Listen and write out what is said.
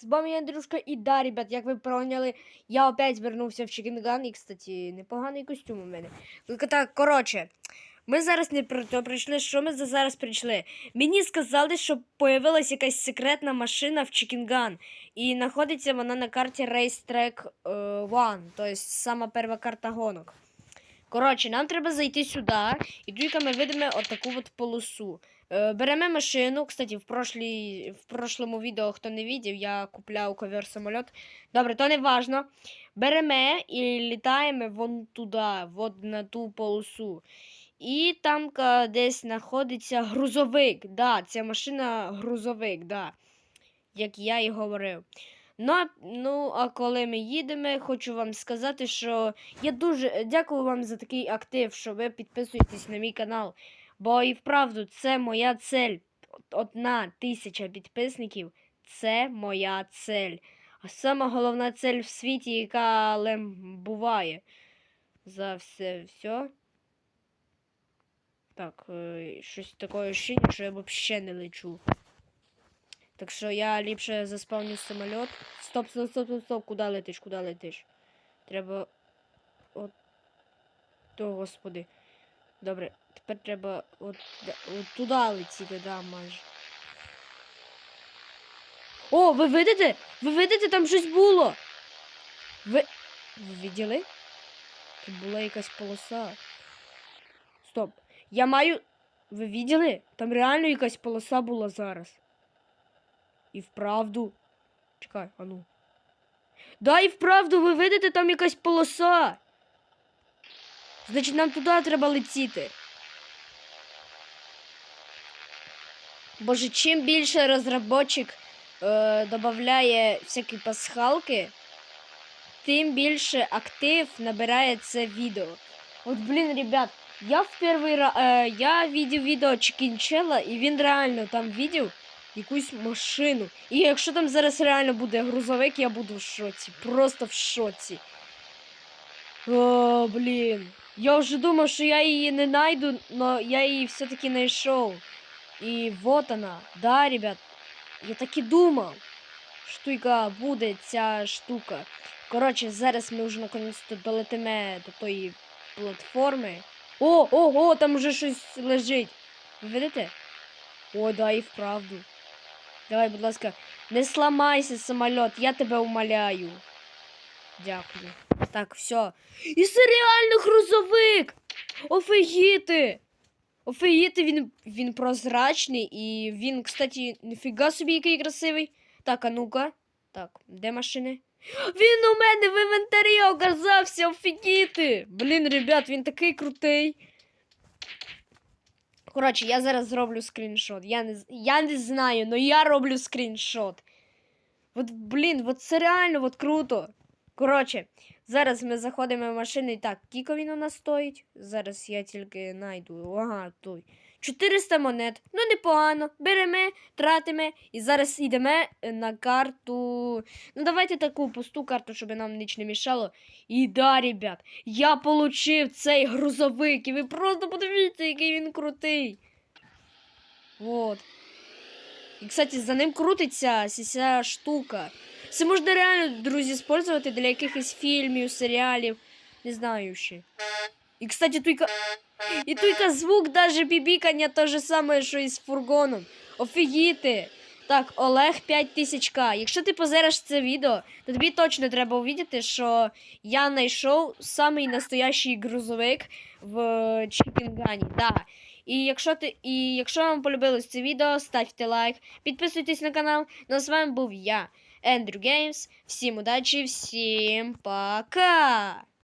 З вами Андрюшка і да, ребят, як ви поняли, я опять вернувся в Чикінган. І, кстати, непоганий костюм у мене. Тільки так, коротше, ми зараз не про то прийшли. Що ми за зараз прийшли? Мені сказали, що появилась якась секретна машина в Чикінган. І знаходиться вона на карті Race Track е, One, тобто сама перша карта гонок. Коротше, нам треба зайти сюди, і тільки ми видимо отаку от полосу. Е, Беремо машину. Кстати, в, прошлій, в прошлому відео, хто не бачив, я купляв ковер самоліт. Добре, то не важно. Беремо і літаємо вон туди, от на ту полосу. І там десь знаходиться грузовик. Да, ця машина грузовик, да. Як я і говорив. Ну, ну, а коли ми їдемо, хочу вам сказати, що я дуже дякую вам за такий актив, що ви підписуєтесь на мій канал. Бо і вправду це моя цель. Одна тисяча підписників це моя цель. А сама головна цель в світі, яка лем буває. За все все. Так, е, щось таке ощущення, що я взагалі не лечу. Так що я ліпше заспавню самоліт. Стоп, стоп, стоп, стоп, стоп. Куди летиш? Куди летиш? Треба. От. О, господи. Добре, тепер треба от, от туди летіти, да, майже. О, ви видите? Ви видите, там щось було. Ви. Ви виділи? Тут була якась полоса. Стоп. Я маю. Ви виділи? Там реально якась полоса була зараз. І вправду. Чекай, а ну. Да, і вправду, ви видите, там якась полоса. Значить, нам туди треба летіти. Боже, чим більше розробник е, додає всякі пасхалки, тим більше актив набирає це відео. От, блін, ребят, я в перший раз е, я видів відео Чекінчела, і він реально там видів якусь машину. І якщо там зараз реально буде грузовик, я буду в шоці. Просто в шоці. О, блін. Я вже думав, що я її не найду, но я її все-таки знайшов. І вот она. Да, ребят. Я так і думав. Штука буде ця штука. Коротше, зараз ми вже наконець-то долетимо до тої платформи. О, ого, там вже щось лежить. Ви видите? О, да, і вправду. Давай, будь ласка, не сламайся, самоліт, я тебе умоляю. Дякую. Так, все. І це реально грузовик! Офігіти! Офігіти, він, він прозрачний і він, кстати, ніфіга собі який красивий. Так, а ну-ка. Так, де машини? Він у мене в інвентарі оказався, офігіти! Блін, ребят, він такий крутий. Коротше, я зараз зроблю скріншот. Я не, я не знаю, але я роблю скріншот. От, блін, от це реально от круто. Коротше, зараз ми заходимо в машину і так, кіко він у нас стоїть. Зараз я тільки знайду. Ага, той. 400 монет. Ну, непогано. Беремо, тратимо і зараз йдемо на карту. Ну, давайте таку пусту карту, щоб нам ніч не мішало. І да, ребят, я получив цей грузовик, і ви просто подивіться, який він крутий. Вот. І, кстати, за ним крутиться ця штука. Це можна реально, друзі, использувати для якихось фільмів, серіалів. Не знаю ще. І, кстати, тільки... І тільки звук даже бібікання те же саме, що і з фургоном. Офігіти. Так, Олег 5000к. Якщо ти позериш це відео, то тобі точно треба увидіти, що я знайшов самий настоящий грузовик в Чіпінгані. Да. І якщо ти, і якщо вам полюбилось це відео, ставте лайк, підписуйтесь на канал. Ну а з вами був я, Ендрю Геймс. Всім удачі, всім пока!